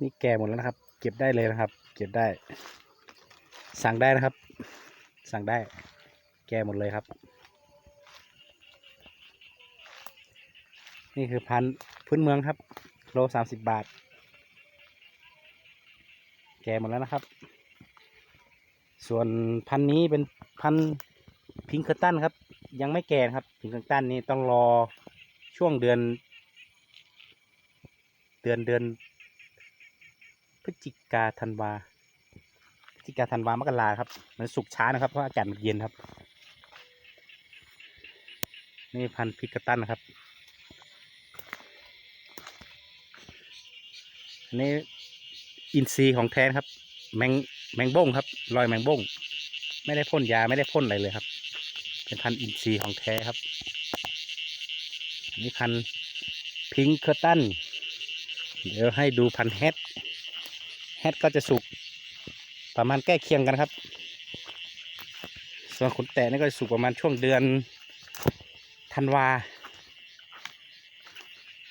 นี่แก่หมดแล้วนะครับ เก็บได้เลยนะครับ เก็บได้ สั่งได้นะครับ สั่งได้ แก่หมดเลยครับ นี่คือพันธุ์พื้นเมืองครับ โลสามสิบบาท แก่หมดแล้วนะครับ ส่วนพันธุ์นี้เป็นพันธุ์พิงเคอร์ตันครับ ยังไม่แก่ครับ พิงเคอร์ตันนี่ต้องรอช่วงเดือน เดือนเดือน พฤศจิกาธันวาพฤศจิกาธันวามกราครับ มันสุกช้านะครับเพราะอากาศมันเย็นครับ นี่พันธุ์พิงเคอร์ตันนะครับอันนี้อินทรีย์ของแท้นครับ แมงแมงบ้งครับ รอยแมงบ้งไม่ได้พ่นยาไม่ได้พ่นอะไรเลยครับ เป็นพันธุ์อินทรีย์ของแท้ครับนี่พันธุ์พิงเคอร์ตัน เดี๋ยวให้ดูพันธุ์แฮด แฮดก็จะสุกประมาณใกล้เคียงกันครับ ส่วนขนแตะนี่ก็จะสุกประมาณช่วงเดือนธันวา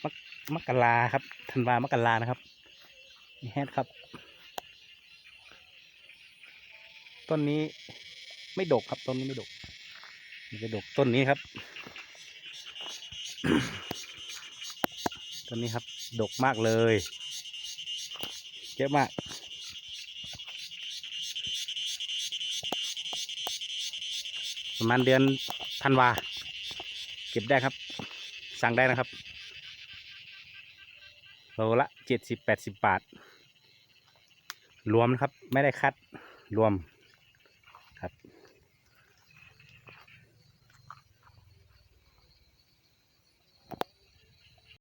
มกมกราครับธันวามกรานะครับแฮดครับ ต้นนี้ไม่ดกครับต้นนี้ไม่ดกมันจะดกต้นนี้ครับต้นนี้ครับ ดกมากเลย เยอะมากประมาณเดือนธันวา เก็บได้ครับ สั่งได้นะครับโลละเจ็ดสิบแปดสิบบาท รวมนะครับ ไม่ได้คัดรวม